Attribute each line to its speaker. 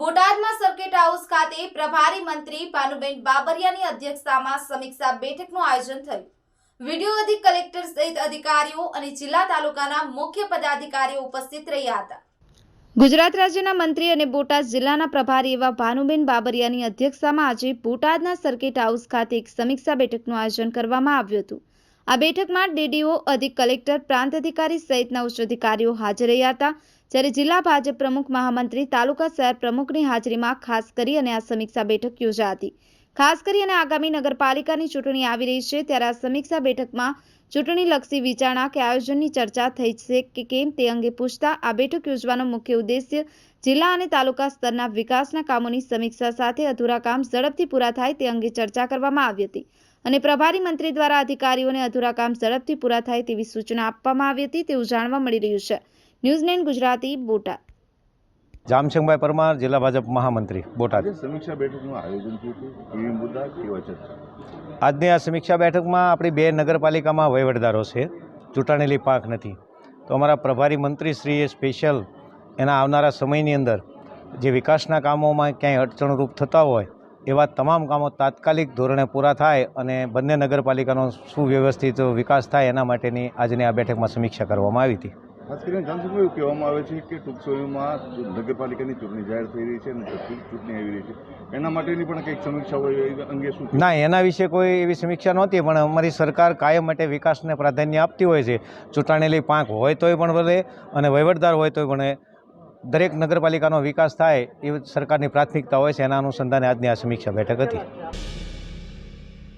Speaker 1: બોટાદમાં circuit house ખાતે પ્રભારી મંત્રી ભાનુબેન બાબરિયાની અધ્યક્ષતામાં સમીક્ષા બેઠકનું આયોજન થયું. વીડિયો અધિક કલેક્ટર સહિત અધિકારીઓ અને જિલ્લા તાલુકાના મુખ્ય પદાધિકારીઓ ઉપસ્થિત રહ્યા હતા. ગુજરાત રાજ્યના મંત્રી અને બોટાદ જિલ્લાના પ્રભારી એવા ભાનુબેન બાબરિયાની અધ્યક્ષતામાં આજે બોટાદના સર્કિટ હાઉસ ખાતે એક સમીક્ષા બેઠકનું આયોજન કરવામાં આવ્યું હતું. આ બેઠકમાં ડીડીઓ, અધિક કલેક્ટર, પ્રાંત અધિકારી સહિતના ઉચ્ચ અધિકારીઓ હાજર રહ્યા હતા. જ્યારે જિલ્લા ભાજપ પ્રમુખ મહામંત્રી, તાલુકા શહેર પ્રમુખની હાજરીમાં ખાસ કરી અને આ સમીક્ષા બેઠક યોજાઈ હતી ખાસ કરી અને આગામી નગરપાલિકાની ચૂંટણી આવી રહી છે, ત્યારે આ સમીક્ષા બેઠકમાં ચૂંટણીલક્ષી વિચારણા કે આયોજનની ચર્ચા થઈ છે કે કેમ તે અંગે પૂછતા આ બેઠક યોજવાનો મુખ્ય ઉદ્દેશ્ય જિલ્લા અને તાલુકા સ્તરના વિકાસના કામોની સમીક્ષા સાથે અધૂરા કામ ઝડપથી પૂરા થાય તે અંગે ચર્ચા કરવામાં આવી હતી. અને પ્રભારી મંત્રી દ્વારા અધિકારીઓને અધૂરા કામ ઝડપથી પૂરા થાય તેવી સૂચના આપવામાં આવી હતી, તેવું જાણવા મળી રહ્યું છે. News nine Gujarati Botad.
Speaker 2: જામશંગભાઈ Parmar જિલ્લા ભાજપ મહામંત્રી બોટાદ.
Speaker 3: સમીક્ષા બેઠકનું આયોજન થયું મુદ્દા કેવા ચર્ચા
Speaker 2: આજની આ સમીક્ષા બેઠકમાં આપણી બે નગરપાલિકામાં વહીવટદારો છે. ચૂંટાણેલી પાંખ નથી. તો અમારા પ્રભારી મંત્રીશ્રીએ સ્પેશિયલ એના આવનારા સમયની અંદર જે વિકાસના કામોમાં ક્યાંય અડચણરૂપ થતા હોય એવા તમામ કામો તાત્કાલિક ધોરણે પૂરા થાય અને બંને નગરપાલિકાનો સુવ્યવસ્થિત વિકાસ થાય એના માટેની આજની આ બેઠકમાં સમીક્ષા કરવામાં આવી હતી.
Speaker 3: ખાસ કરીને જામસંગમાં એવું કહેવામાં આવે છે કે ટૂંક સમયમાં નગરપાલિકાની ચૂંટણી જાહેર થઈ રહી છે અને ચૂંટણી આવી રહી છે. એના માટેની પણ કંઈક સમીક્ષા હોય અંગે શું
Speaker 2: ના, એના વિશે કોઈ એવી સમીક્ષા નહોતી, પણ અમારી સરકાર કાયમ માટે વિકાસને પ્રાધાન્ય આપતી હોય છે. ચૂંટાણેલી પાંખ હોય તોય પણ ભલે અને વહીવટદાર હોય તોય પણ દરેક નગરપાલિકાનો વિકાસ થાય એ સરકારની પ્રાથમિકતા હોય છે, એના અનુસંધાને આજની આ સમીક્ષા બેઠક હતી.